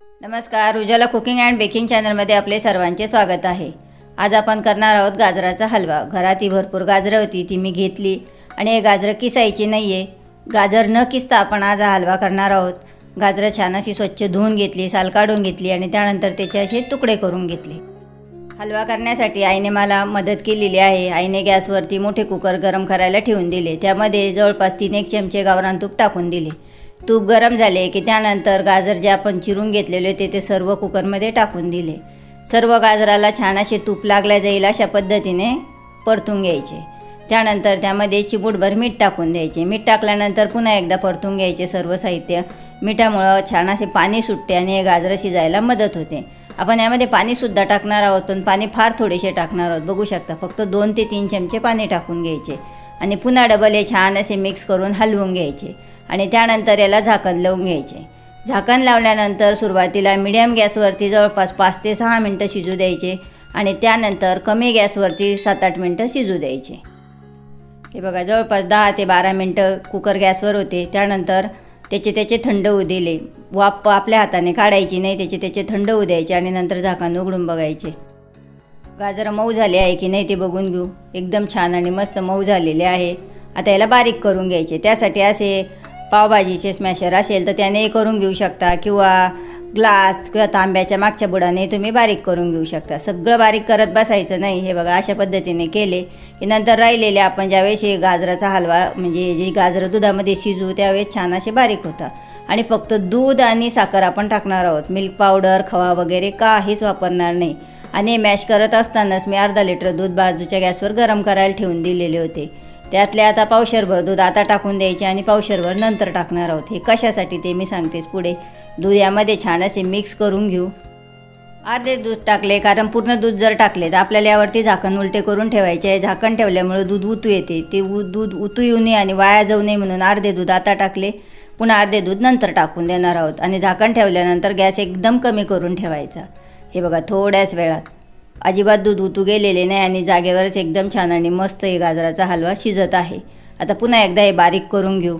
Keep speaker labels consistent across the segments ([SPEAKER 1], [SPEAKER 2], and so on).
[SPEAKER 1] नमस्कार Ujjwala cooking and baking चॅनलमध्ये आपले सर्वांचे स्वागत आहे. आज आपण करणार आहोत गाजराचा हलवा. घरात ही भरपूर गाजरं होती ती मी घेतली. आणि हे गाजरं किसायची नाही आहे गाजर न किसता आपण आज हा हलवा करणार आहोत. गाजरं छान अशी स्वच्छ धुवून घेतली साल काढून घेतली आणि त्यानंतर त्याचे असे तुकडे करून घेतले. हलवा करण्यासाठी आईने मला मदत केलेली आहे. आईने गॅसवरती मोठे कुकर गरम करायला ठेवून दिले. त्यामध्ये जवळपास तीन एक चमचे गावरान तूप टाकून दिले. तूप गरम झाले की त्यानंतर गाजर जे आपण चिरून घेतलेले होते ते सर्व कुकरमध्ये टाकून दिले. सर्व गाजराला छान असे तूप लागल्या जाईल अशा पद्धतीने परतून घ्यायचे. त्यानंतर त्यामध्ये चिमूटभर मीठ टाकून द्यायचे. मीठ टाकल्यानंतर पुन्हा एकदा परतून घ्यायचे सर्व साहित्य. मिठामुळं छान असे पाणी सुटते आणि हे गाजरं शिजायला मदत होते. आपण यामध्ये पाणीसुद्धा टाकणार आहोत पण पाणी फार थोडेसे टाकणार आहोत. बघू शकता फक्त दोन ते तीन चमचे पाणी टाकून घ्यायचे. आणि पुन्हा डबल हे छान असे मिक्स करून हलवून घ्यायचे. आणि त्यानंतर याला झाकण लावून घ्यायचे. झाकण लावल्यानंतर सुरुवातीला मिडियम गॅसवरती जवळपास पाच ते सहा मिनटं शिजू द्यायचे आणि त्यानंतर कमी गॅसवरती सात आठ मिनटं शिजू द्यायचे. हे बघा जवळपास दहा ते बारा मिनटं कुकर गॅसवर होते. त्यानंतर त्याचे त्याचे थंड होऊ दिले. वाप आपल्या हाताने काढायची नाही त्याचे त्याचे थंड होऊ द्यायचे आणि नंतर झाकण उघडून बघायचे. गाजरं मऊ झाले आहे की नाही ते बघून घेऊ. एकदम छान आणि मस्त मऊ झालेले आहे. आता याला बारीक करून घ्यायचे. त्यासाठी असे पावभाजीचे स्मॅशर असेल तर त्याने करून घेऊ शकता किंवा ग्लास किंवा तांब्याच्या मागच्या बुडाने तुम्ही बारीक करून घेऊ शकता. सगळं बारीक करत बसायचं नाही. हे बघा अशा पद्धतीने केले. की नंतर राहिलेले आपण ज्यावेळेस हे गाजराचा हलवा म्हणजे जे गाजरं दुधामध्ये शिजू त्यावेळेस छान असे बारीक होतात आणि फक्त दूध आणि साखर आपण टाकणार आहोत. मिल्क पावडर खवा वगैरे काहीच वापरणार नाही. आणि मॅश करत असतानाच मी अर्धा लिटर दूध बाजूच्या गॅसवर गरम करायला ठेवून दिलेले होते. त्यातले आता पावशरभर दूध आता टाकून द्यायचे आणि पावशरभर नंतर टाकणार आहोत. हे कशासाठी ते मी सांगतेच पुढे. दूध यामध्ये छान असे मिक्स करून घेऊ. अर्धे दूध टाकले कारण पूर्ण दूध जर टाकले तर आपल्याला यावरती झाकण उलटे करून ठेवायचे आहे. झाकण ठेवल्यामुळे दूध उतू येते. ते दूध उतू येऊ नये आणि वाया जाऊ नये म्हणून अर्धे दूध आता टाकले. पुन्हा अर्धे दूध नंतर टाकून देणार आहोत. आणि झाकण ठेवल्यानंतर गॅस एकदम कमी करून ठेवायचा. हे बघा थोड्याच वेळात. अजिबात दूध उतू गेलेले नाही आणि जागेवरच एकदम छान आणि मस्त हे गाजराचा हलवा शिजत आहे. आता पुन्हा एकदा हे बारीक करून घेऊ.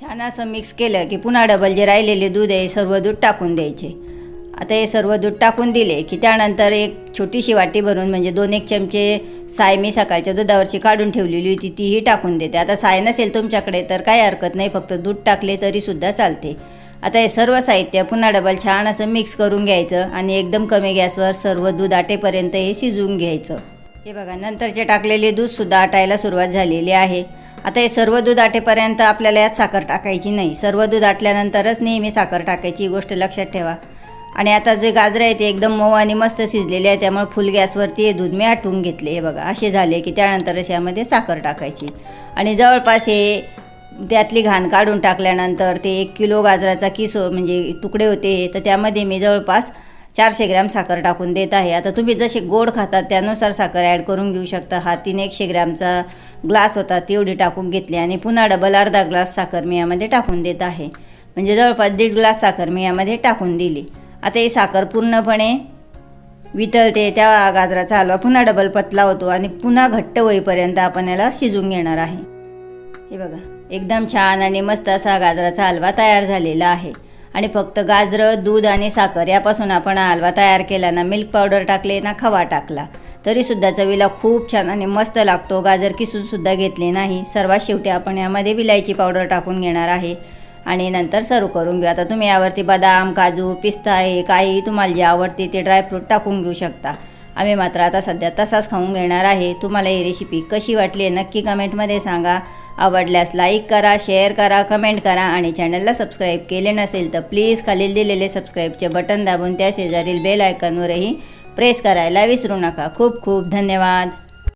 [SPEAKER 1] छान असं मिक्स केलं की पुन्हा डबल जे राहिलेले दूध आहे सर्व दूध टाकून द्यायचे. आता हे सर्व दूध टाकून दिले की त्यानंतर एक छोटीशी वाटी भरून म्हणजे दोन एक चमचे साय मी सकाळच्या दुधावरची काढून ठेवलेली होती तीही टाकून देते. आता साय नसेल तुमच्याकडे तर काही हरकत नाही. फक्त दूध टाकले तरीसुद्धा चालते. आता हे सर्व साहित्य पुन्हा डबल छान असं मिक्स करून घ्यायचं आणि एकदम कमी गॅसवर सर्व दूध आटेपर्यंत हे शिजवून घ्यायचं. हे बघा नंतरचे टाकलेले दूधसुद्धा आटायला सुरुवात झालेली आहे. आता हे सर्व दूध आटेपर्यंत आपल्याला यात साखर टाकायची नाही. सर्व दूध आटल्यानंतरच नेहमी साखर टाकायची ही गोष्ट लक्षात ठेवा. आणि आता जे गाजरं आहे ते एकदम मऊ आणि मस्त शिजलेले आहे त्यामुळे फुल गॅसवरती हे दूध मी आटवून घेतले. हे बघा असे झाले की त्यानंतरच यामध्ये साखर टाकायची. आणि जवळपास हे त्यातली घाण काढून टाकल्यानंतर ते एक किलो गाजराचा किस हो- म्हणजे तुकडे होते तर त्यामध्ये मी जवळपास चारशे ग्रॅम साखर टाकून देत आहे. आता तुम्ही जसे गोड खातात त्यानुसार साखर ॲड करून घेऊ शकता. हा तीन एकशे ग्रॅमचा ग्लास होता तेवढी टाकून घेतली आणि पुन्हा डबल अर्धा ग्लास साखर मी यामध्ये टाकून देत आहे. म्हणजे जवळपास दीड ग्लास साखर मी यामध्ये टाकून दिली. आता ही साखर पूर्णपणे वितळते त्या गाजराचा हलवा पुन्हा डबल पतला होतो आणि पुन्हा घट्ट होईपर्यंत आपण याला शिजून घेणार आहे. हे बघा. एकदम छान आणि मस्त असा गाजराचा हलवा तयार झालेला आहे. आणि फक्त गाजरं दूध आणि साखर यापासून आपण हा हलवा तयार केला ना मिल्क पावडर टाकले ना खवा टाकला. तरीसुद्धा चवीला खूप छान आणि मस्त लागतो. गाजर किसूनसुद्धा घेतले नाही. सर्वात शेवटी आपण यामध्ये विलायची पावडर टाकून घेणार आहे. आणि नंतर सर्व करून घेऊ. आता तुम्ही यावरती बदाम काजू पिस्ता आहे काही तुम्हाला जे आवडते ते ड्रायफ्रूट टाकून घेऊ शकता. आम्ही मात्र आता सध्या तसाच खाऊन घेणार आहे. तुम्हाला ही रेसिपी कशी वाटली आहे नक्की कमेंटमध्ये सांगा. आवडल्यास लाईक करा शेअर करा कमेंट करा आणि चॅनलला सबस्क्राईब केले नसेल तर प्लीज खालील दिलेले सबस्क्राईबचे बटन दाबून त्या शेजारील बेल आयकॉनवरही प्रेस करायला विसरू नका. खूप खूप धन्यवाद.